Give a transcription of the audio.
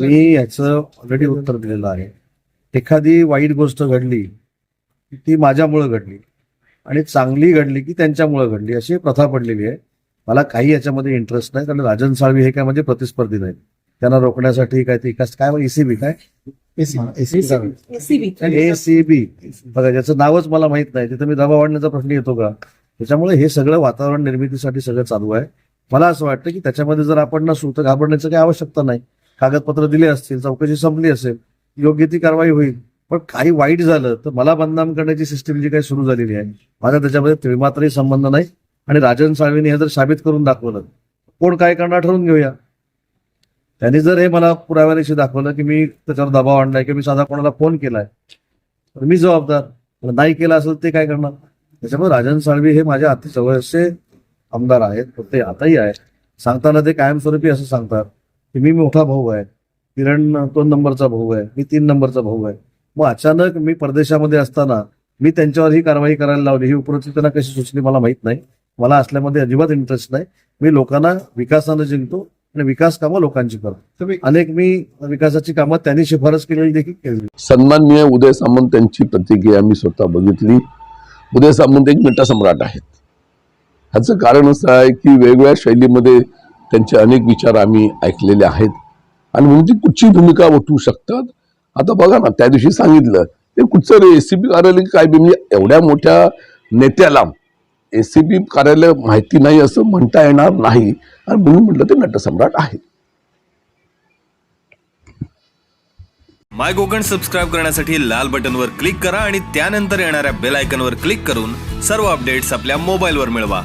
मी याचं ऑलरेडी उत्तर दिलेलं आहे. एखादी वाईट गोष्ट घडली की ती माझ्यामुळं घडली आणि चांगली घडली की त्यांच्यामुळं घडली अशी प्रथा पडलेली आहे. मला काही याच्यामध्ये इंटरेस्ट नाही कारण राजन साळवी हे काय म्हणजे प्रतिस्पर्धी नाहीत. त्यांना रोखण्यासाठी काय ते काय एसीबी काय? एसीबी एसीबी बघा ज्याचं नावच मला माहीत नाही. तिथं मी दबाव वाढण्याचा प्रश्न येतो का? त्याच्यामुळे हे सगळं वातावरण निर्मितीसाठी सगळं चालू आहे. मला असं वाटतं की त्याच्यामध्ये जर आपण नसू तर घाबरण्याची काही आवश्यकता नाही कागदपत्र दिले असतील चौकशी संपली असेल योग्य ती कारवाई होईल. पण काही वाईट झालं तर मला बदनाम करण्याची सिस्टीम जी काही सुरू झालेली आहे माझा त्याच्यामध्ये तिळमात्रही संबंध नाही. आणि राजन साळवीने हे जर साबित करून दाखवलं कोण काय करणार ठरवून घेऊया. त्यांनी जर हे मला पुराव्यानिशी दाखवलं की मी त्याच्यावर दबाव आणलाय की मी साधा कोणाला फोन केलाय तर मी जबाबदार. नाही केला असेल ते काय करणार? त्याच्यामुळे राजन साळवी हे माझ्या अति जवळचे आमदार आहेत ते आताही आहे सांगताना ते कायमस्वरूपी असं सांगतात. मी मोठा भाऊ आहे. किरण दोन नंबरचा भाऊ आहे. मी तीन नंबरचा भाऊ आहे. मग अचानक मी परदेशामध्ये असताना मी त्यांच्यावर ही कारवाई करायला लावली. ही उपरोक्ती त्यांना कशी सुचली मला माहीत नाही. मला असल्यामध्ये अजिबात इंटरेस्ट नाही. मी लोकांना विकासानं जिंकतो आणि विकास कामं लोकांची करतो. अनेक मी विकासाची कामं त्यांनी शिफारस केलेली देखील केली. सन्माननीय उदय सामंत यांची प्रतिक्रिया मी स्वतः बघितली. उदय सामंत एक नटसम्राट आहेत. ह्याचं कारण असं आहे की वेगवेगळ्या शैलीमध्ये त्यांचे अनेक विचार आम्ही ऐकलेले आहेत. आणि म्हणून ती कुठची भूमिका उठवू शकतात? आता बघा ना त्या दिवशी सांगितलं ते कुठचं रे? पी कार्यालय काय म्हणजे एवढ्या मोठ्या नेत्याला एस सी पी कार्यालय माहिती नाही असं म्हणता येणार नाही. आणि म्हणून म्हटलं ते नटसम्राट आहे माय कोकण सबस्क्राईब करण्यासाठी लाल बटनवर क्लिक करा आणि त्यानंतर येणाऱ्या बेल आयकनवर क्लिक करून सर्व अपडेट्स आपल्या मोबाईलवर मिळवा.